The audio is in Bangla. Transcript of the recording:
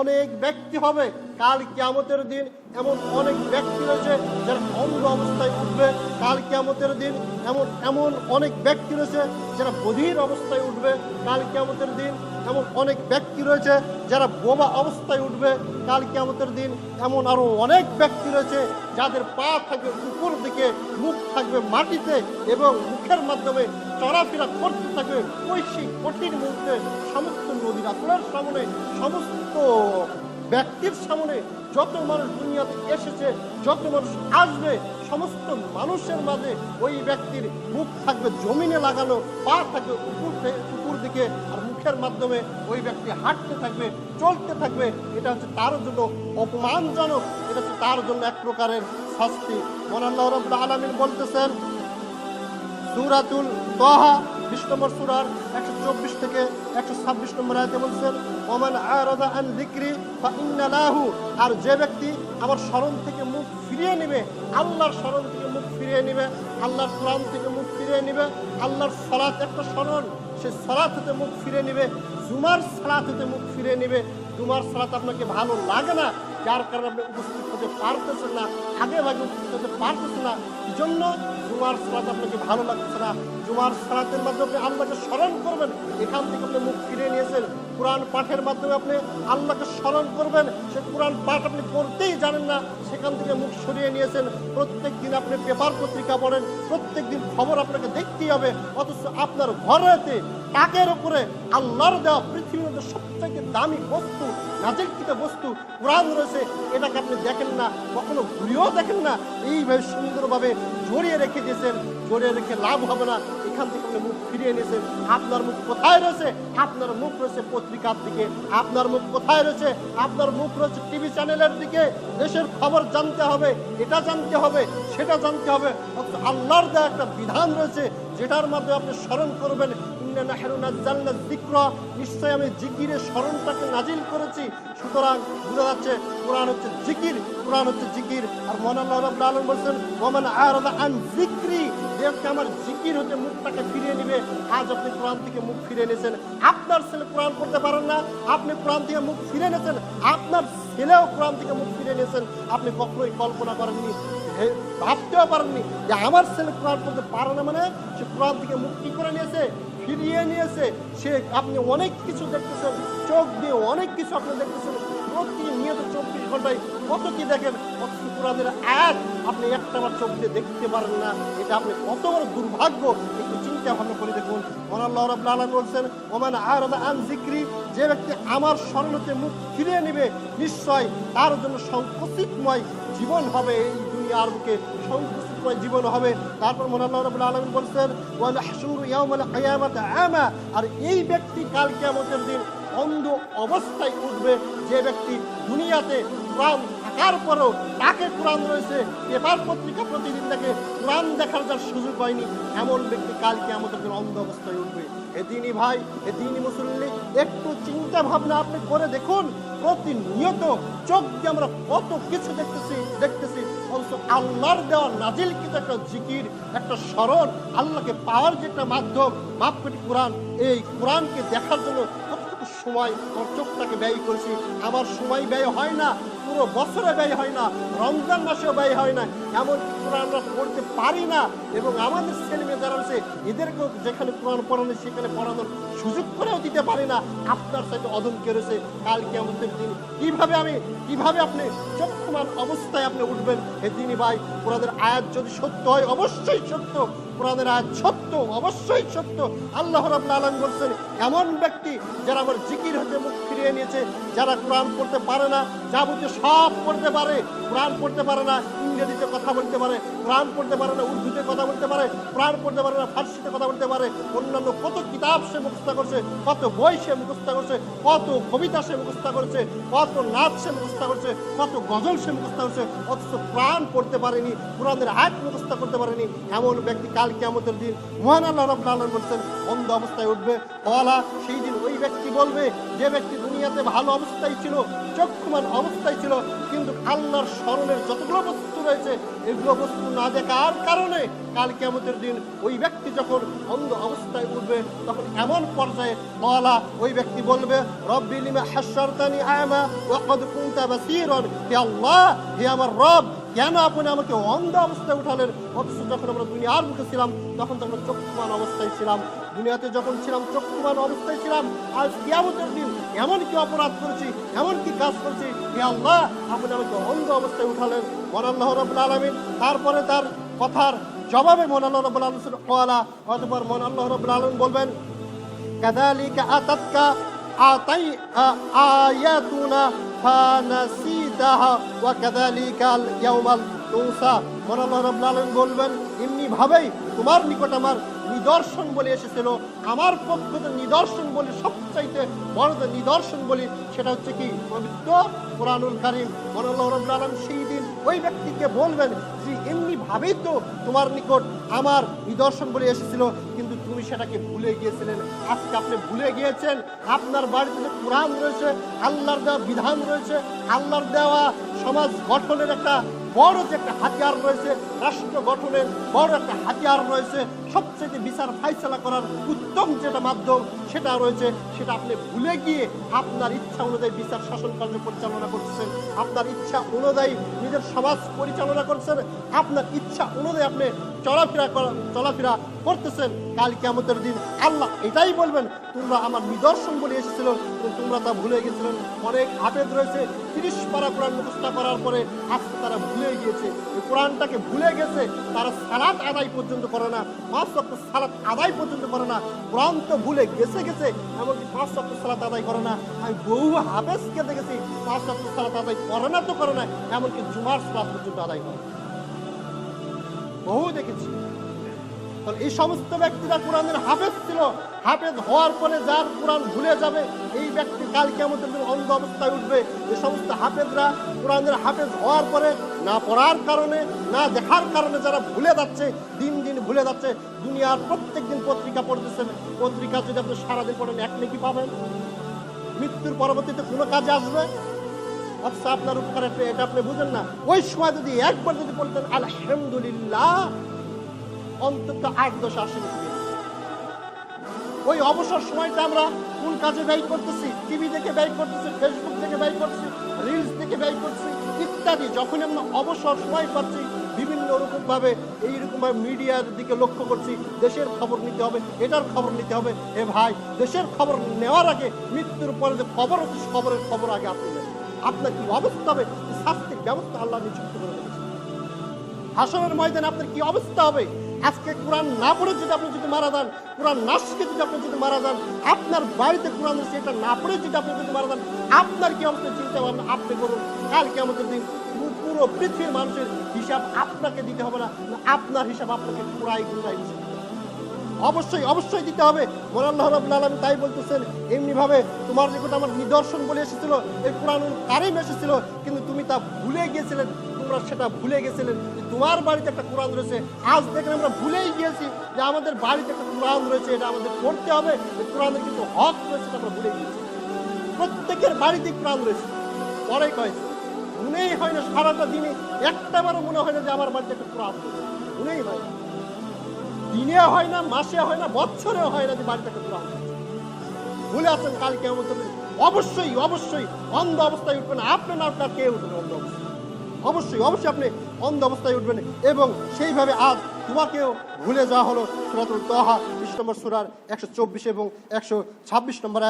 অনেক ব্যক্তি হবে। কাল কিয়ামতের দিন এমন অনেক ব্যক্তি রয়েছে যারা অন্ধ অবস্থায় উঠবে। কাল কিয়ামতের দিন এমন এমন অনেক ব্যক্তি রয়েছে যারা বধির অবস্থায় উঠবে। কাল কিয়ামতের দিন এমন অনেক ব্যক্তি রয়েছে যারা বোবা অবস্থায় উঠবে। কাল কিয়ামতের দিন এমন আরও অনেক ব্যক্তি রয়েছে যাদের পা থাকবে উপর দিকে, মুখ থাকবে মাটিতে এবং মুখের মাধ্যমে চলাফেরা করতে থাকবে ঐশিক কঠিন মুহূর্তে সমস্ত নদীর আসলের সামনে, সমস্ত ব্যক্তির সামনে যত মানুষ দুনিয়াতে এসেছে, যত মানুষ আসবে, সমস্ত মানুষের মাঝে ওই ব্যক্তির মুখ থাকবে, জমিনে লাগানো পা থাকবে উপর উপর দিকে, আর মুখের মাধ্যমে ওই ব্যক্তি হাঁটতে থাকবে, চলতে থাকবে। এটা হচ্ছে তার জন্য অপমানজনক, এটা হচ্ছে তার জন্য এক প্রকারের শাস্তি। মন আল্লাহ রব্লা আলমিন বলতেছেন সুরাতুল তহা, বিশ নম্বর সুরার একশো চব্বিশ থেকে একশো ছাব্বিশ নম্বর আয়তে বলছেন ওমান আরাদা আন যিকরি ফা ইন্না লাহু আর যে ব্যক্তি আমার স্মরণ থেকে মুখ ফিরিয়ে নেবে, আল্লাহর স্মরণ থেকে মুখ ফিরিয়ে নেবে, আল্লাহর কোরআন থেকে মুখ ফিরিয়ে নেবে, আল্লাহর সালাত একটা স্মরণ, সে সালাত হতে মুখ ফিরে নেবে, জুমার সালাত হতে মুখ ফিরে নেবে, জুমার সালাত আপনাকে ভালো লাগে না যার কারণে আপনি উপস্থিত হতে পারতেছেন না, আগে ভাগে উপস্থিত হতে পারতেছেন না। এই জন্য জুমার সালাত আপনাকে ভালো লাগছে না। জুমার সালাতের মাধ্যমে আল্লাহকে স্মরণ করবেন। এখান থেকে আপনি মুখ ফিরে নিয়েছেন। কোরআন পাঠের মাধ্যমে আপনি আল্লাহকে স্মরণ করবেন। সে কোরআন পাঠ আপনি পড়তেই জানেন না। সেখান থেকে মুখ সরিয়ে নিয়েছেন। প্রত্যেক দিন আপনি পেপার পত্রিকা পড়েন। প্রত্যেক দিন খবর আপনাকে দেখতেই হবে। অথচ আপনার ঘরেতে টাকের উপরে আল্লাহর দেওয়া পৃথিবীর মধ্যে সবথেকে দামি বস্তু, নাজিলকৃত বস্তু, কোরআন রয়েছে, এটাকে আপনি দেখেন না, কখনো ঘুরিয়েও দেখেন না, এইভাবে সুন্দরভাবে জড়িয়ে রেখে দিয়েছেন, জড়িয়ে রেখে লাভ হবে না, এখান থেকে আপনি মুখ ফিরিয়ে নিয়েছেন আপনার মুখ কোথায় রয়েছে? আপনার মুখ রয়েছে পত্রিকার দিকে, আপনার মুখ কোথায় রয়েছে? আপনার মুখ রয়েছে টিভি চ্যানেলের দিকে, দেশের খবর জানতে হবে, এটা জানতে হবে, সেটা জানতে হবে আল্লাহর দেওয়া একটা বিধান রয়েছে, যেটার মাধ্যমে আপনি স্মরণ করবেন নিশ্চয় আমি জিকিরের স্মরণটাকে নাজিল করেছি। সুতরাং বোঝা যাচ্ছে কোরআন হচ্ছে জিকির, কোরআন হচ্ছে জিকির। আর মহান আল্লাহ রাব্বুল আলামিন বলছেন, ওমান আরাদা আন যিকরি যে আমার জিকির হতে মুখটাকে ফিরিয়ে নেবে, আজ আপনি কোরআন থেকে মুখ ফিরিয়ে নিয়েছেন আপনার ছেলে কোরআন পড়তে পারেন না, আপনি কোরআন থেকে মুখ ফিরে নিয়েছেন আপনার ছেলেও কোরআন থেকে মুখ ফিরে নিয়েছেন আপনি কখনোই কল্পনা করেননি ভাবতেও পারেননি যে আমার ছেলে কোরআন পড়তে পারে না মানে সে কোরআন থেকে মুখ কি করে নিয়েছে? ফিরিয়ে নিয়েছে। সে আপনি অনেক কিছু দেখতেছেন, চোখ দিয়ে অনেক কিছু আপনি দেখতেছেন। প্রতিনিয়ত চব্বিশ ঘন্টায় কত কি দেখেন? কোরআনের আয়াত আপনি একটা বার চোখ দিয়ে দেখতে পারেন না। এটা আপনি কত বড় দুর্ভাগ্য। একটু চিন্তা করে দেখুন মহান আল্লাহ রাব্বুল আলামিন বলছেন, ওমান আরাদা আন যিকরি যে ব্যক্তি আমার স্মরণতে মুখ ফিরিয়ে নেবে, নিশ্চয় তার জন্য সংকুচিতময় জীবন হবে, এই দুনিয়ার বুকে জীবন হবে। তারপর মহান বলছেন আর এই ব্যক্তি কাল কিয়ামতের দিন অন্ধ অবস্থায় উঠবে, যে ব্যক্তি দুনিয়াতে কোরআন থাকার পরেও তাকে কোরআন রয়েছে, পেপার পত্রিকা প্রতিদিন দেখে কোরআন দেখার যার সুযোগ হয়নি, এমন ব্যক্তি কালকে আমাদের অন্ধ অবস্থায় উঠবে। এদিনই ভাই এদিনই মুসল্লি, একটু চিন্তা ভাবনা আপনি করে দেখুন, প্রতিনিয়ত চোখ দিয়ে আমরা কত কিছু দেখতেছি দেখতেছি, অথচ আল্লাহর দেওয়া নাজিল কিন্তু একটা জিকির, একটা স্মরণ, আল্লাহকে পাওয়ার যে একটা মাধ্যম, মাপকাঠি কোরআন, এই কোরআনকে দেখার জন্য সময় আমার চোখটাকে ব্যয় করেছি। আমার সময় ব্যয় হয় না, পুরো বছরে ব্যয় হয় না, রমজান মাসেও ব্যয় হয় না এমন কোরআন আমরা পড়তে পারি না। এবং আমাদের ছেলে মেয়ে যারা আছে, এদেরকেও যেখানে কোরআন পড়ানো, সেখানে পড়ানোর সুযোগ করেও দিতে পারি না। আপনার সাথে অদমকে রয়েছে কালকে আমাদের দিন কীভাবে আমি, কীভাবে আপনি চক্ষুমান অবস্থায় আপনি উঠবেন? এদিনই ভাই কোরআনের আয়াত যদি সত্য হয়, অবশ্যই সত্য। কোরআনের আজ সত্য, অবশ্যই সত্য। আল্লাহ রাবুল আলম বলছেন, এমন ব্যক্তি যারা আমার জিকির হতে মুখ ফিরিয়ে নিয়েছে, যারা কোরআন পড়তে পারে না, যাবতীয় সব পড়তে পারে, কোরআন পড়তে পারে না ইংরেজিতে কথা বলতে পারে কোরআন পড়তে পারে না, উর্দুতে কথা বলতে পারে কোরআন পড়তে পারে না, ফার্সিতে কথা বলতে পারে, অন্যান্য কত কিতাব সে মুখস্থ করছে, কত বই সে মুখস্থ করছে, কত কবিতা সে মুখস্থ করছে, কত নাচ সে মুখস্থ করছে, কত গজল সে মুখস্থ করছে, অথচ কোরআন পড়তে পারেনি, কোরআনের আয়াত মুখস্থ করতে পারেনি, এমন ব্যক্তি কাল কিয়ামতের দিন মহান আল্লাহ রাব্বুল আলামিন বলছেন অন্ধ অবস্থায় উঠবে ওয়ালা সেই দিন ওই ব্যক্তি বলবে, যে ব্যক্তি দুনিয়াতে ভালো অবস্থায় ছিল, চক্ষুমান অবস্থায় ছিল, কিন্তু আল্লাহর স্মরণের যতগুলো বস্তু রয়েছে, এগুলো বস্তু না দেখার কারণে কাল কেমতের দিন ওই ব্যক্তি যখন অন্ধ অবস্থায় উঠবে, তখন এমন পর্যায়ে বলা, ওই ব্যক্তি বলবে রব্বিলিমা লিমা আয়মা ওয়াকাদ কুনতা বাসীরান, হে আল্লাহ, হে আমার রব কেন আপনি আমাকে অন্ধ অবস্থায় উঠালেন? অথচ যখন আমরা দুনিয়ার মুখে ছিলাম, তখন তো আমরা চক্ষুমান অবস্থায় ছিলাম। দুনিয়াতে যখন ছিলাম চক্ষুমান অবস্থায় ছিলাম। আজ কিয়ামতের দিন এমন কি অপরাধ করেছি, এমন কি কাজ করেছি, হে আল্লাহ, আপনি আমাকে অন্ধ অবস্থায় উঠালেন। মনাল্লাহ রবুল আলমিন। তারপরে তার কথার জবাবে মনাল্লাহ রবুল আলম কলা অতপর মনাল্লাহ রবুল আলম বলবেন কাদালিকা আতাতকা আতাই আয়াতুনা ফানাসি ইন্তাহা ওয়া কাদালিকাল ইয়াউমাল তুসা মন আল্লাহ রাব্বুল আলামিন বলবেন এমনি ভাবেই তোমার নিকট আমার নিদর্শন বলে এসেছিল। আমার পক্ষ নিদর্শন বলে সবচাইতে বড় যে নিদর্শন বলি, সেটা হচ্ছে কি? পবিত্র কোরআনুল কারিম। মনাল্লাহ রবুল আলম সেই দিন ওই ব্যক্তিকে বলবেন যে, এমনিভাবেই তো তোমার নিকট আমার নিদর্শন বলে এসেছিল, কিন্তু তুমি সেটাকে ভুলে গিয়েছিলেন। আজকে আপনি ভুলে গিয়েছেন, আপনার বাড়িতে কোরআন রয়েছে, আল্লাহর দেওয়া বিধান রয়েছে, আল্লাহর দেওয়া সমাজ গঠনের একটা বড় যে একটা হাতিয়ার রয়েছে, রাষ্ট্র গঠনের বড় একটা হাতিয়ার রয়েছে সবচেয়ে বিচার ফাইসলা করার উত্তম যেটা মাধ্যম সেটা রয়েছে, সেটা আপনি ভুলে গিয়ে আপনার ইচ্ছা অনুযায়ী বিচার শাসন কার্য পরিচালনা করছেন। আপনার ইচ্ছা অনুযায়ী নিজের সমাজ পরিচালনা করছেন। আপনার ইচ্ছা অনুযায়ী আপনি চলাফেরা চলাফেরা করতেছেন। কাল কিয়ামতের দিন আল্লাহ এটাই বলবেন, তোমরা আমার নিদর্শন বলে এসেছিল তোমরা তা ভুলে গেছিলেন অনেক হাফেজ রয়েছে, তিরিশ পারা কোরআন মুখস্থা করার পরে আজকে তারা ভুলে গিয়েছে। কোরআনটাকে ভুলে গেছে, তারা সালাত আদায় পর্যন্ত করে না। পাঁচ সালাত আদায় পর্যন্ত করে না। ভুলে গেছে গেছে, এমনকি পাঁচ সালাত আদায় করে না। আমি বহু হাফেজকে দেখেছি, পাঁচ সালাত আদায় করে না তো করে না, এমনকি জুমার সালাত পর্যন্ত আদায় করে বহু দেখেছি। এই সমস্ত ব্যক্তিরা কোরআনের হাফেজ ছিল। হাফেজ হওয়ার পরে যার কোরআন ভুলে যাবে, এই ব্যক্তি কাল কেমন অন্ধ অবস্থায় উঠবে। এই সমস্ত হাফেজরা কোরআনের হাফেজ হওয়ার পরে না পড়ার কারণে, না দেখার কারণে যারা ভুলে যাচ্ছে, দিন ভুলে যাচ্ছে, দুনিয়ার প্রত্যেক দিন পত্রিকা পড়তেছেন পত্রিকা যদি আপনি সারাদিন পড়েন, এক নাকি পাবেন। মৃত্যুর পরবর্তীতে কোনো কাজে আসবে? অথচ আপনার উপকার এটা আপনি বুঝেন না। ওই সময় যদি একবার যদি বলতেন আলহামদুলিল্লাহ, অন্তত আট দশ আসেনি। ওই অবসর সময়টা আমরা কোন কাজে ব্যয় করতেছি? টিভি থেকে ব্যয় করতেছি ফেসবুক থেকে ব্যয় করছি রিলস থেকে ব্যয় করছি ইত্যাদি। যখন আমরা অবসর সময় পাচ্ছি বিভিন্ন রকম ভাবে এইরকম ভাবে মিডিয়ার দিকে লক্ষ্য করছি, দেশের খবর নিতে হবে, এটার খবর নিতে হবে। এ ভাই, দেশের খবর নেওয়ার আগে, মৃত্যুর পরে যে খবর হচ্ছে খবরের খবর আগে আপনি নেন। আপনার কি অবস্থা হবে? শাস্তির ব্যবস্থা আল্লাহ নিযুক্ত করে রেখেছে হাসনের ময়দানে আপনার কি অবস্থা হবে? আজকে কোরআন না পড়ে যদি আপনি যদি মারা যান, কোরআন না শিখে যদি আপনি যদি মারা যান, আপনার বাড়িতে কোরআন সেটা না পড়ে যদি আপনি যদি মারা যান, আপনার কি অবস্থা? চিন্তা ভাবনা, আপনি করুন কাল কি আমাদের দিন পুরো পৃথিবীর মানুষের হিসাব আপনাকে দিতে হবে না। আপনার হিসাব আপনাকে পুরাই দিতে অবশ্যই অবশ্যই দিতে হবে। মোর আল্লাহ রাব্বুল আলামিন তাই বলতেছেন এমনি ভাবে তোমার নিকট আমার নিদর্শন বলে এসেছিল, এই কোরআনুল কারিম এসেছিল, কিন্তু তুমি তা ভুলে গিয়েছিলেন, তোমরা সেটা ভুলে গেছিলেন যে তোমার বাড়িতে একটা কোরআন রয়েছে। আজ দেখেন আমরা ভুলেই গিয়েছি যে আমাদের বাড়িতে একটা কোরআন রয়েছে, এটা আমাদের পড়তে হবে এই কোরআনের কিন্তু হক রয়েছে, এটা আমরা ভুলে গিয়েছি। প্রত্যেকের বাড়িতে কোরআন রয়েছে। পরে কয়েছে মনেই হয় না সারাটা দিনে একটা বারও মনে হয় না যে আমার বাড়িতে একটা রয়েছে মনেই হয় না। দিনে হয় না মাসে হয় না বছরেও হয় না যে বাড়িতে একটা কোরআন ভুলে আছেন কাল কেমন অবশ্যই অবশ্যই অন্ধ অবস্থায় উঠবেন আপনি না আপনার কে উঠবেন অন্ধ অবশ্যই অবশ্যই আপনি অন্ধ অবস্থায় উঠবেন। এবং সেইভাবে আজ তোমাকেও ভুলে যাওয়া হলো। সুরাতুল তহা বিশ নম্বর সুরার একশো চব্বিশ এবং একশো ছাব্বিশ নম্বর।